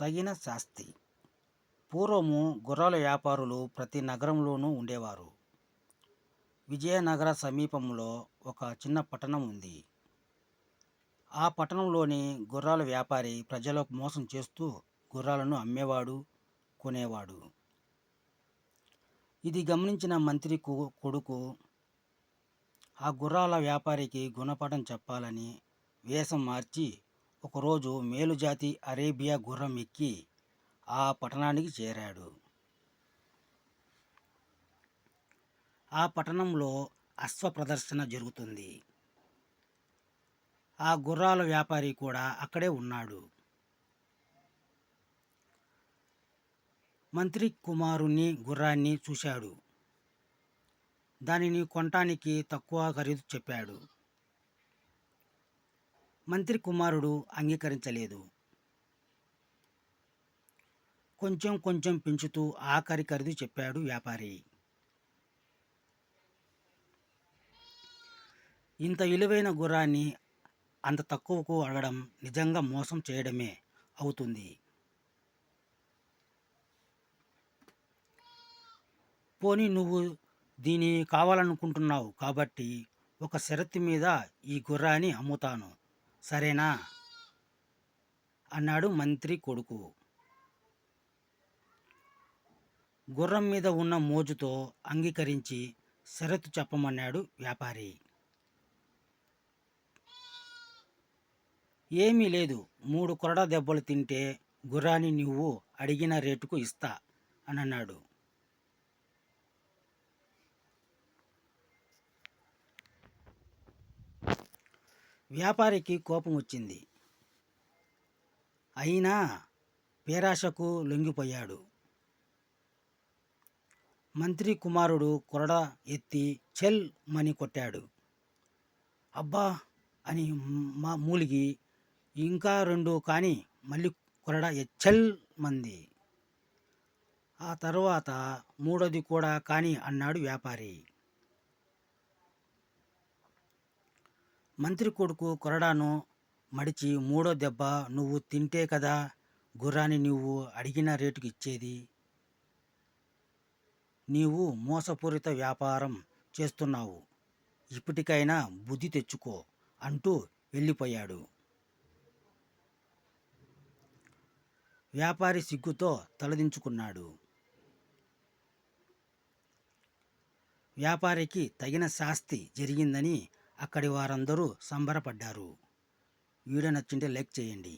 తగిన శాస్తి. పూర్వము గుర్రాల వ్యాపారులు ప్రతి నగరంలోనూ ఉండేవారు. విజయనగర సమీపంలో ఒక చిన్న పట్టణం ఉంది. ఆ పట్టణంలోని గుర్రాల వ్యాపారి ప్రజలకు మోసం చేస్తూ గుర్రాలను అమ్మేవాడు కొనేవాడు. ఇది గమనించిన మంత్రి కొ- కొడుకు ఆ గుర్రాల వ్యాపారికి గుణపాఠం చెప్పాలని వేషం మార్చి ఒకరోజు మేలుజాతి అరేబియా గుర్రం ఎక్కి ఆ పట్టణానికి చేరాడు. ఆ పట్టణంలో అశ్వ ప్రదర్శన జరుగుతుంది. ఆ గుర్రాల వ్యాపారి కూడా అక్కడే ఉన్నాడు. మంత్రి కుమారుని గుర్రాన్ని చూశాడు. దానిని కొనటానికి తక్కువ ఖరీదు చెప్పాడు. మంత్రి కుమారుడు అంగీకరించలేదు. కొంచెం కొంచెం పెంచుతూ ఆఖరి ఖరీదు చెప్పాడు వ్యాపారి. ఇంత విలువైన గుర్రాన్ని అంత తక్కువకు అడగడం నిజంగా మోసం చేయడమే అవుతుంది. పోనీ నువ్వు దీని కావాలనుకుంటున్నావు కాబట్టి ఒక షరతు మీద ఈ గుర్రాన్ని అమ్ముతాను. సరేనా? అన్నాడు మంత్రి కొడుకు. గుర్రం మీద ఉన్న మోజుతో అంగీకరించి షరతు చెప్పమన్నాడు వ్యాపారి. ఏమీ లేదు మూడు కొరడా దెబ్బలు తింటే గుర్రాన్ని నువ్వు అడిగిన రేటుకు ఇస్తా అనన్నాడు. అన్నాడు వ్యాపారికి కోపం వచ్చింది. అయినా పేరాశకు లొంగిపోయాడు. మంత్రి కుమారుడు కొరడ ఎత్తి చెల్ మని కొట్టాడు. అబ్బా! అని మా మూలిగి ఇంకా రెండు కానీ మళ్ళీ కొరడ ఎచ్చల్ మంది. ఆ తర్వాత మూడోది కూడా కానీ అన్నాడు వ్యాపారి. మంత్రి కొడుకు కొరడాను మడిచి మూడో దెబ్బ నువ్వు తింటే కదా గుర్రాన్ని నువ్వు అడిగిన రేటుకి ఇచ్చేది. నీవు మోసపూరిత వ్యాపారం చేస్తున్నావు. ఇప్పటికైనా బుద్ధి తెచ్చుకో అంటూ వెళ్ళిపోయాడు. వ్యాపారి సిగ్గుతో తలదించుకున్నాడు. వ్యాపారికి తగిన శాస్తి జరిగిందని అక్కడి వారందరూ సంబరపడ్డారు. వీడియో నచ్చింటే లైక్ చేయండి.